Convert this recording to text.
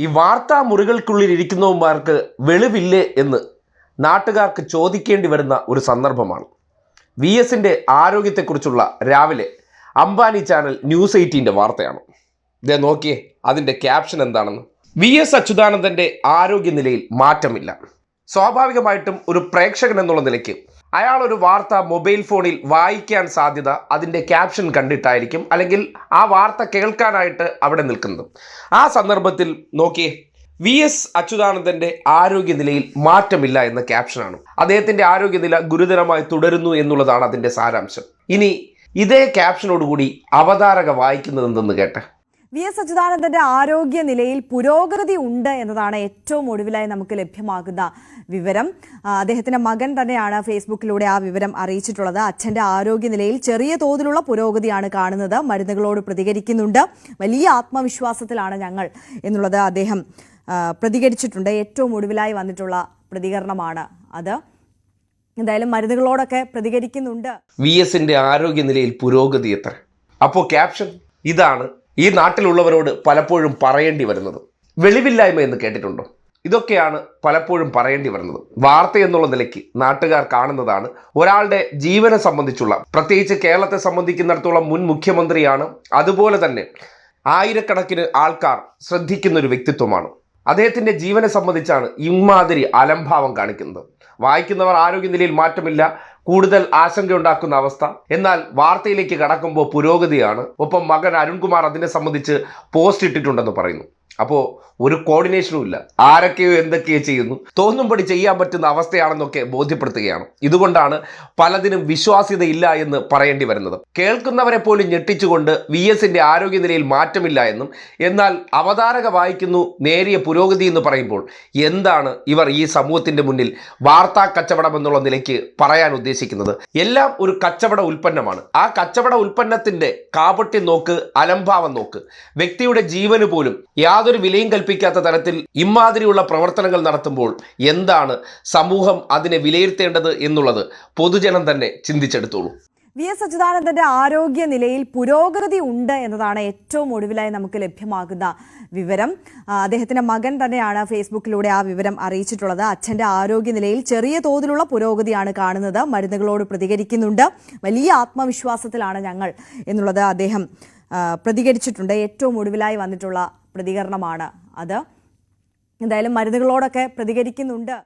ഈ വാർത്താ മുറികൾക്കുള്ളിൽ ഇരിക്കുന്നവന്മാർക്ക് വെളിവില്ലേ എന്ന് നാട്ടുകാർക്ക് ചോദിക്കേണ്ടി വരുന്ന ഒരു സന്ദർഭമാണ്. വി എസിന്റെ ആരോഗ്യത്തെക്കുറിച്ചുള്ള രാവിലെ അംബാനി ചാനൽ ന്യൂസ് എയ്റ്റീന്റെ വാർത്തയാണ്. ഇതേ നോക്കിയേ അതിന്റെ ക്യാപ്ഷൻ എന്താണെന്ന്. വി എസ് അച്യുതാനന്ദന്റെ ആരോഗ്യനിലയിൽ മാറ്റമില്ല. സ്വാഭാവികമായിട്ടും ഒരു പ്രേക്ഷകൻ എന്നുള്ള നിലയ്ക്ക് അയാൾ ഒരു വാർത്ത മൊബൈൽ ഫോണിൽ വായിക്കാൻ സാധ്യത അതിന്റെ ക്യാപ്ഷൻ കണ്ടിട്ടായിരിക്കും അല്ലെങ്കിൽ ആ വാർത്ത കേൾക്കാനായിട്ട് അവിടെ നിൽക്കുന്നത്. ആ സന്ദർഭത്തിൽ നോക്കിയേ വി എസ് അച്യുതാനന്ദന്റെ ആരോഗ്യനിലയിൽ മാറ്റമില്ല എന്ന ക്യാപ്ഷനാണ്. അദ്ദേഹത്തിന്റെ ആരോഗ്യനില ഗുരുതരമായി തുടരുന്നു എന്നുള്ളതാണ് അതിന്റെ സാരാംശം. ഇനി ഇതേ ക്യാപ്ഷനോടുകൂടി അവതാരക വായിക്കുന്നത് എന്തെന്ന് കേട്ടെ? വി എസ് അച്യുതാനന്ദന്റെ ആരോഗ്യ നിലയിൽ പുരോഗതി ഉണ്ട് എന്നതാണ് ഏറ്റവും ഒടുവിലായി നമുക്ക് ലഭ്യമാകുന്ന വിവരം. അദ്ദേഹത്തിന്റെ മകൻ തന്നെയാണ് ഫേസ്ബുക്കിലൂടെ ആ വിവരം അറിയിച്ചിട്ടുള്ളത്. അച്ഛന്റെ ആരോഗ്യ നിലയിൽ ചെറിയ തോതിലുള്ള പുരോഗതിയാണ് കാണുന്നത്. മരുന്നുകളോട് പ്രതികരിക്കുന്നുണ്ട്. വലിയ ആത്മവിശ്വാസത്തിലാണ് ഞങ്ങൾ എന്നുള്ളത് അദ്ദേഹം പ്രതികരിച്ചിട്ടുണ്ട്. ഏറ്റവും ഒടുവിലായി വന്നിട്ടുള്ള പ്രതികരണമാണ് അത്. എന്തായാലും മരുന്നുകളോടൊക്കെ പ്രതികരിക്കുന്നുണ്ട്. വി എസിന്റെ ആരോഗ്യനിലയിൽ പുരോഗതി എത്ര? അപ്പോൾ ക്യാപ്ഷൻ ഇതാണ് ഈ നാട്ടിലുള്ളവരോട് പലപ്പോഴും പറയേണ്ടി വരുന്നത്. വെളിവില്ലായ്മ എന്ന് കേട്ടിട്ടുണ്ടോ? ഇതൊക്കെയാണ് പലപ്പോഴും പറയേണ്ടി വരുന്നത്. വാർത്ത എന്നുള്ള നിലയ്ക്ക് നാട്ടുകാർ കാണുന്നതാണ് ഒരാളുടെ ജീവനെ സംബന്ധിച്ചുള്ള പ്രത്യേകിച്ച് കേരളത്തെ സംബന്ധിക്കുന്നിടത്തോളം മുൻ മുഖ്യമന്ത്രിയാണ്. അതുപോലെ തന്നെ ആയിരക്കണക്കിന് ആൾക്കാർ ശ്രദ്ധിക്കുന്ന ഒരു വ്യക്തിത്വമാണ്. അദ്ദേഹത്തിന്റെ ജീവനെ സംബന്ധിച്ചാണ് ഇമാതിരി അലംഭാവം കാണിക്കുന്നത്. വായിക്കുന്നവർ ആരോഗ്യനിലയിൽ മാറ്റമില്ല കൂടുതൽ ആശങ്കയുണ്ടാക്കുന്ന അവസ്ഥ. എന്നാൽ വാർത്തയിലേക്ക് കടക്കുമ്പോൾ പുരോഗതിയാണ്. ഒപ്പം മകൻ അരുൺകുമാർ അതിനെ സംബന്ധിച്ച് പോസ്റ്റ് ഇട്ടിട്ടുണ്ടെന്ന് പറയുന്നു. അപ്പോൾ ഒരു കോർഡിനേഷനും ഇല്ല. ആരൊക്കെയോ എന്തൊക്കെയോ ചെയ്യുന്നു. തോന്നുംപടി ചെയ്യാൻ പറ്റുന്ന അവസ്ഥയാണെന്നൊക്കെ ബോധ്യപ്പെടുത്തുകയാണ്. ഇതുകൊണ്ടാണ് പലതിനും വിശ്വാസ്യതയില്ല എന്ന് പറയേണ്ടി വരുന്നത്. കേൾക്കുന്നവരെ പോലും ഞെട്ടിച്ചുകൊണ്ട് വി എസിന്റെ ആരോഗ്യനിലയിൽ മാറ്റമില്ല എന്നും എന്നാൽ അവതാരക വായിക്കുന്നു നേരിയ പുരോഗതി എന്ന് പറയുമ്പോൾ എന്താണ് ഇവർ ഈ സമൂഹത്തിന്റെ മുന്നിൽ വാർത്താ കച്ചവടം എന്നുള്ള നിലയ്ക്ക് പറയാൻ ഉദ്ദേശിക്കുന്നത്? എല്ലാം ഒരു കച്ചവട ഉൽപ്പന്നമാണ്. ആ കച്ചവട ഉൽപ്പന്നത്തിന്റെ കാപട്യം നോക്ക് അലംഭാവം നോക്ക്. വ്യക്തിയുടെ ജീവന് പോലും യാതൊരു വിലയും കൽപ്പിക്കാത്ത തരത്തിൽ ഇമാതിരിയുള്ള പ്രവർത്തനങ്ങൾ നടത്തുമ്പോൾ എന്താണ് സമൂഹം അതിനെ വിലയിരുത്തേണ്ടത് എന്നുള്ളത് പൊതുജനം തന്നെ ചിന്തിച്ചെടുത്തോളൂ. വി എസ് അച്യുതാനന്ദന്റെ ആരോഗ്യ നിലയിൽ പുരോഗതി ഉണ്ട് എന്നതാണ് ഏറ്റവും ഒടുവിലായി നമുക്ക് ലഭ്യമാകുന്ന വിവരം. അദ്ദേഹത്തിന്റെ മകൻ തന്നെയാണ് ഫേസ്ബുക്കിലൂടെ ആ വിവരം അറിയിച്ചിട്ടുള്ളത്. അച്ഛന്റെ ആരോഗ്യ നിലയിൽ ചെറിയ തോതിലുള്ള പുരോഗതിയാണ് കാണുന്നത്. മരുന്നുകളോട് പ്രതികരിക്കുന്നുണ്ട്. വലിയ ആത്മവിശ്വാസത്തിലാണ് ഞങ്ങൾ എന്നുള്ളത് അദ്ദേഹം പ്രതികരിച്ചിട്ടുണ്ട്. ഏറ്റവും ഒടുവിലായി വന്നിട്ടുള്ള പ്രതികരണമാണ് അത്. എന്തായാലും മരുന്നുകളോടൊക്കെ പ്രതികരിക്കുന്നുണ്ട്.